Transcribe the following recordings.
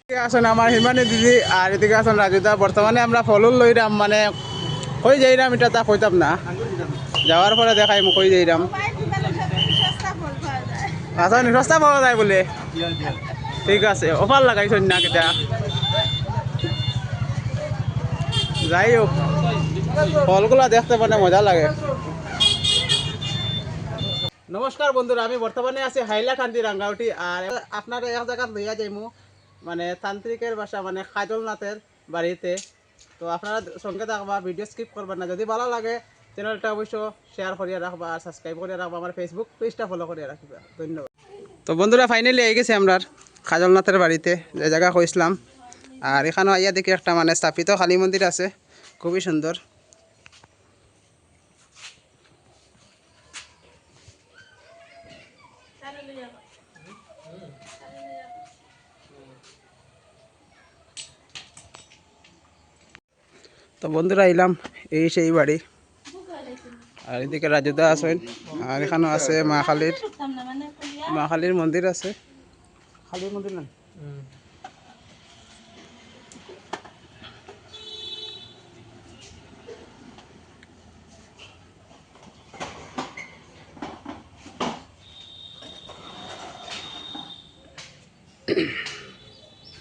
এদিকে আছেন আমার হিমানি দিদি আর এদিকে আছেন রাজুদা। বর্তমানে আমরা ফলুল লইরাম মানে কই যাইরাম, এটা তা কইতাম না। যাওয়ার পরে দেখাই কই যাইরাম। আচ্ছা সস্তা পাওয়া যায় বলে। ঠিক আছে, অফার লাগাইছেন না কেটা। যাই হোক, ফলগুলা দেখতে মানে মজা লাগে। নমস্কার বন্ধুরা, আমি বর্তমানে আছি হাইলাকান্দি রাঙ্গাউটি আর আপনারা এক জায়গাত লইয়া যাইমু মানে তান্ত্রিকের বাসা মানে কাজলনাথের বাড়িতে। তো আপনারা সঙ্গে থাকবা ভিডিও স্কিপ করবেন না। যদি ভালো লাগে চ্যানেলটা অবশ্য শেয়ার করিয়া রাখবা আর সাবস্ক্রাইব করিয়া রাখবা। আমার ফেসবুক পেজটা ফলো করিয়া রাখবা। ধন্যবাদ। তো বন্ধুরা ফাইনালি আই গেছে আমরা খাজলনাথের বাড়িতে, যে জায়গা কইছিলাম। আর এখানেও আইয়া দেখি একটা মানে স্থাপিত কালী মন্দির আছে। খুবই সুন্দর। তো বন্ধুরা এলাম, এই সেই বাড়ি। আর এদিকে রাজুদা আছেন, আর এখানেও আছে মা কালীর মা কালীর মন্দির আছে। কালীর মন্দির না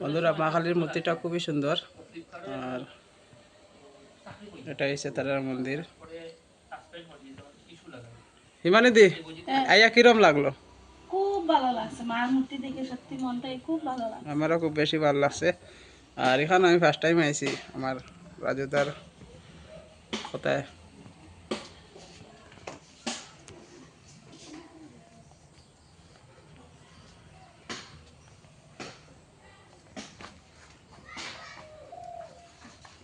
বন্ধুরা মা কালীর মূর্তিটা খুবই সুন্দর। আর এটা হচ্ছে তার মন্দির। হিমানিদি আইয়া কিরম লাগল? খুব ভালো লাগছে। মার মূর্তি দেখে সত্যি মনটাই খুব ভালো লাগছে। আমারও খুব বেশি ভালো লাগছে। আর এখানে আমি ফার্স্ট টাইম আইছি আমার রাজুদার কোথায় পড়ি যারাই আমার আর্থিক একটা প্রবলেম অ্যাক্সিডেন্ট ওটা লাগে আমি বসতে করতে পারি না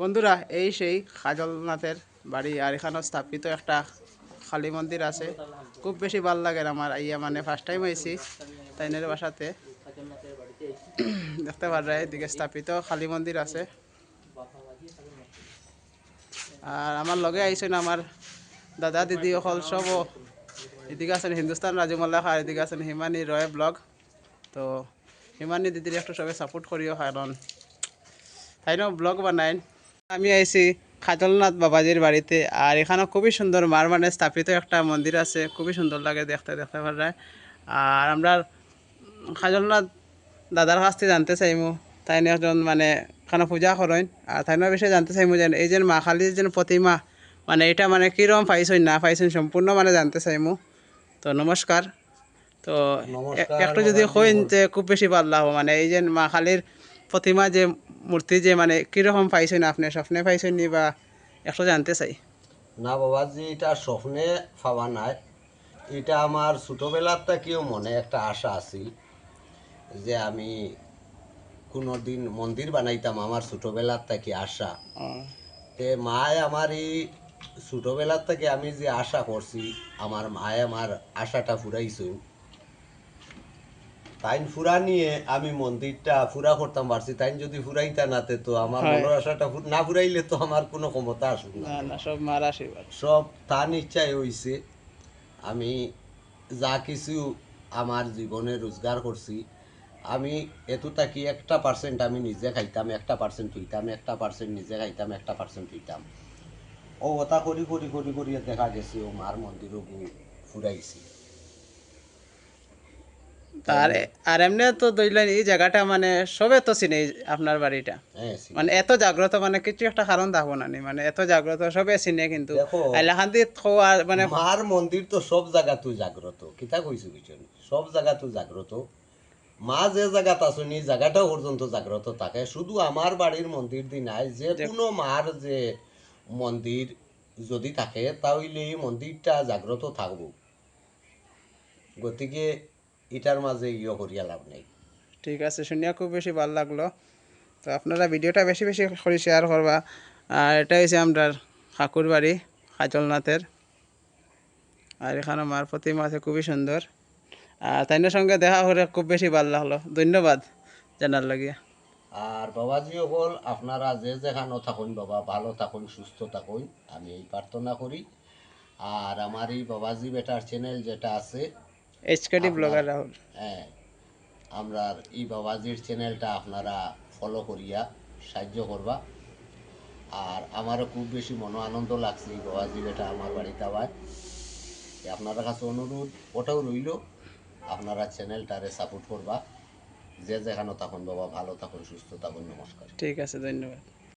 বন্ধুরা, এই সেই খাজলনাথের বাড়ি আর এখানে স্থাপিত একটা কালী মন্দির আছে। খুব বেশি ভালো লাগে আমার আইয়া মানে ফার্স্ট টাইম আইছি তাইনের বাসাতে। দেখতে পারা এদিকে স্থাপিত কালী মন্দির আছে। আর আমার লগে আইছেন আমার দাদা, দিদি, অকল সব এদিকে আছেন হিন্দুস্তান রাজুমাল্লা আর এদিকে আছেন হিমানি রয় ব্লগ। তো হিমানি দিদির একটু সবাই সাপোর্ট করিও, কারণ তাই না ব্লগ বানাইন আমি আইছি খাজলনাথ বাবাজির বাড়িতে আর এখানে খুবই সুন্দর মার মানে স্থাপিত একটা মন্দির আছে খুবই সুন্দর লাগে দেখতে দেখতে পারা আর আমরা খাজলনাথ দাদার কাছ থেকে জানতে চাইমু তাই নিয়ে একজন মানে এখানে পূজা করেন। আর তাই বিষয়ে জানতে চাইমু যে এই যে মা কালীর যে প্রতিমা মানে এটা মানে কীরকম পাইছেন না পাইছেন সম্পূর্ণ মানে জানতে চাইমু। তো নমস্কার। তো একটু যদি কইন যে খুব বেশি ভালো লাগবো মানে এই যে মা কালীর প্রতিমা যে মূর্তি যে মানে কীরকম পাইছেন আপনি স্বপ্নে পাইছেন নি বা একটু জানতে চাই? না বাবা বাবাজি এটা স্বপ্নে পাওয়া নাই। এটা আমার ছোটোবেলার থেকেও মনে একটা আশা আছে যে আমি কোনো দিন মন্দির বানাইতাম আমার ছোটোবেলার থেকে আশা। তে মায় আমার এই ছোটোবেলার থেকে আমি যে আশা করছি আমার মায় আমার আশাটা ফুরাইছুন তাইন ফুরা নিয়ে আমি মন্দিরটা ফুরা করতাম পারছি তাইন যদি ফুরাইতা নাতে তো আমার। মনের আশাটা না ফুরাইলে তো আমার কোনো ক্ষমতা আসুক না। সব মার আশীর্বাদ। সব তার ইচ্ছাই হইছে আমি যা কিছু আমার জীবনে রোজগার করছি আমি এতটা কি একটা পার্সেন্ট আমি নিজে খাইতাম একটা পার্সেন্ট হইতাম একটা পার্সেন্ট নিজে খাইতাম একটা পার্সেন্ট হইতাম। ও ওটা করি করি করি করি দেখা গেছে ও মার মন্দিরও ফুরাইছি। আর আর এমনি তো দইলেন এই জায়গাটা মানে সবে তো চিনে আপনার বাড়িটা। হ্যাঁ মানে এত জাগ্রত মানে কিছু একটা কারণ থাকব না নি মানে এত জাগ্রত সবে চিনে কিন্তু। মানে মার মন্দির তো সব জায়গাতো জাগ্রত কিতা কইছো বুঝছেন সব জায়গাতো জাগ্রত। মা যে জায়গাত আসুন এই জায়গাটাও পর্যন্ত জাগ্রত থাকে। শুধু আমার বাড়ির মন্দির দি নাই যে কোনো মার যে মন্দির যদি থাকে তাহলে এই মন্দিরটা জাগ্রত থাকব। গতিকে এটার মাঝে ইয়ে করিয়া লাভ নেই। ঠিক আছে শুনিয়া খুব বেশি ভালো লাগল। তো আপনারা ভিডিওটা বেশি বেশি করে শেয়ার করবা। আর এটা হচ্ছে আমরা ঠাকুর বাড়ি কাজলনাথের। আর এখানে মার প্রতিমা আছে খুবই সুন্দর। আর তাইনের সঙ্গে দেখা করে খুব বেশি ভালো লাগল। ধন্যবাদ জানার লাগিয়া। আর বাবাজি হল আপনারা যে যেখানে থাকুন বাবা ভালো থাকুন সুস্থ থাকুন। আমি এই প্রার্থনা করি। আর আমার এই বাবাজি বেটার চ্যানেল যেটা আছে এইচকেডি ব্লগার রাহুল। হ্যাঁ আমরা এই বাবাজির চ্যানেলটা আপনারা ফলো করিয়া সাহায্য করবা। আর আমারও খুব বেশি মনো আনন্দ লাগছে এই বাবাজি বেটা আমার বাড়িতে আবার। আপনারা কাছে অনুরোধ ওটাও রইল আপনারা চ্যানেলটারে সাপোর্ট করবা। যে যেখানে থাকুন বাবা ভালো থাকুন সুস্থ থাকুন নমস্কার। ঠিক আছে ধন্যবাদ।